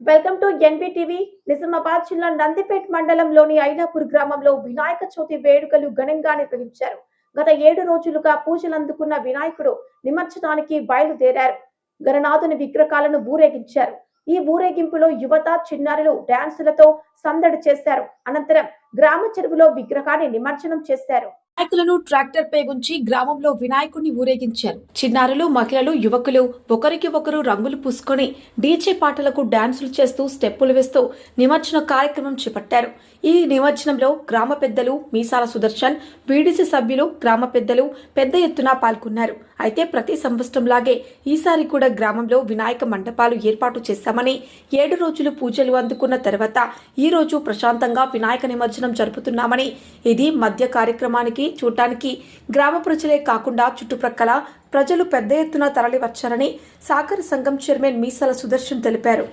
Welcome to ఎన్బిటివి. Nizamabad జిల్లా నందిపేట్ మండలంలోని ఐలాపూర్ గ్రామంలో వినాయక చవితి వేడుకలు ఘనంగా నిర్వహించారు గత ఏడు రోజులుగా పూజలు అందుకున్న వినాయకుడు నిమజ్జనానికి బయలుదేరారు. గణనాథుని విగ్రహాలను ఊరేగించారు. ఈ ఊరేగింపులో యువత చిన్నారులు డాన్సులతో సందడి చేశారు. అనంతరం గ్రామ చెరువులో విగ్రహాన్ని నిమజ్జనం చేశారు. వినాయకులను ట్రాక్టర్ పై ఉంచి గ్రామంలో వినాయకుడిని ఊరేగించారు. చిన్నారులు మహిళలు యువకులు ఒకరికి ఒకరు రంగులు పూసుకొని డీజే పాటలకు డాన్సులు చేస్తూ స్టెప్పులు వేస్తూ నిమజ్జన కార్యక్రమం చేపట్టారు. ఈ నిమజ్జనంలో గ్రామ పెద్దలు మీసాల సుదర్శన్ బీడీసీ సభ్యులు గ్రామ పెద్దలు పెద్ద ఎత్తున పాల్గొన్నారు. అయితే ప్రతి సంవత్సరంలాగే ఈసారి కూడా గ్రామంలో వినాయక మండపాలు ఏర్పాటు చేశామని ఏడు రోజులు పూజలు అందుకున్న తర్వాత ఈ రోజు ప్రశాంతంగా వినాయక నిమజ్జనం జరుపుతున్నామని ఇది మధ్య కార్యక్రమానికి చూడటానికి గ్రామ ప్రజలే కాకుండా చుట్టుప్రక్కల ప్రజలు పెద్ద ఎత్తున తరలివచ్చారని సాగర సంఘం చైర్మన్ మీసాల సుదర్శన్ తెలిపారు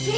Yeah.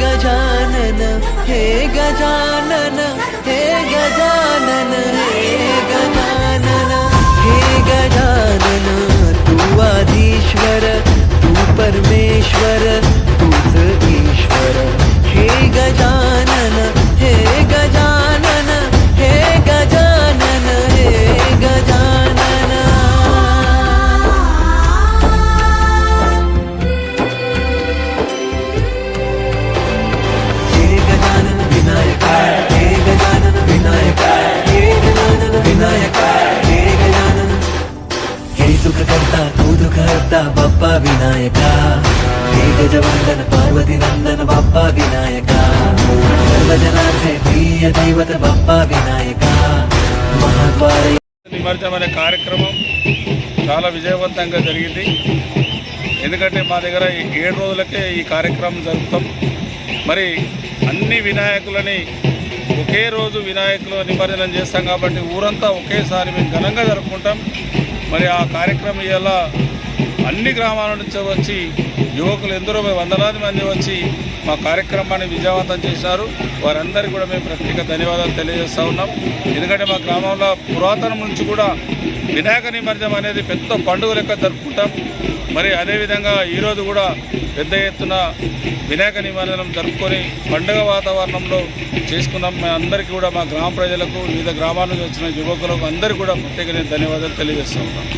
गजानन हे गजानन వినాయక. హే పార్వతి నందన బాబా వినాయక. సర్వజనార్థే దైవత వినాయక. నిమజ్జనం అనే కార్యక్రమం చాలా విజయవంతంగా జరిగింది. ఎందుకంటే మా దగ్గర ఏడు రోజులకే ఈ కార్యక్రమం జరుపుతాం. మరి అన్ని వినాయకులని ఒకే రోజు వినాయకులు నిమజ్జనం చేస్తాం కాబట్టి ఊరంతా ఒకేసారి మేము ఘనంగా జరుపుకుంటాం. మరి ఆ కార్యక్రమం ఇలా అన్ని గ్రామాల నుంచి వచ్చి యువకులు ఎందరో వందలాది మంది వచ్చి మా కార్యక్రమాన్ని విజయవంతం చేశారు. వారందరికీ కూడా మేము ప్రత్యేక ధన్యవాదాలు తెలియజేస్తూ ఉన్నాం. ఎందుకంటే మా గ్రామంలో పురాతనం నుంచి కూడా వినాయక నిమజ్జనం అనేది పెద్ద పండుగ లెక్క జరుపుకుంటాం. మరి అదేవిధంగా ఈరోజు కూడా పెద్ద ఎత్తున వినాయక నిమజ్జనం జరుపుకొని పండుగ వాతావరణంలో చేసుకున్నాం. మా అందరికీ కూడా మా గ్రామ ప్రజలకు వివిధ గ్రామాల నుంచి వచ్చిన యువకులకు అందరికీ కూడా ప్రత్యేక ధన్యవాదాలు తెలియజేస్తూ ఉన్నాం.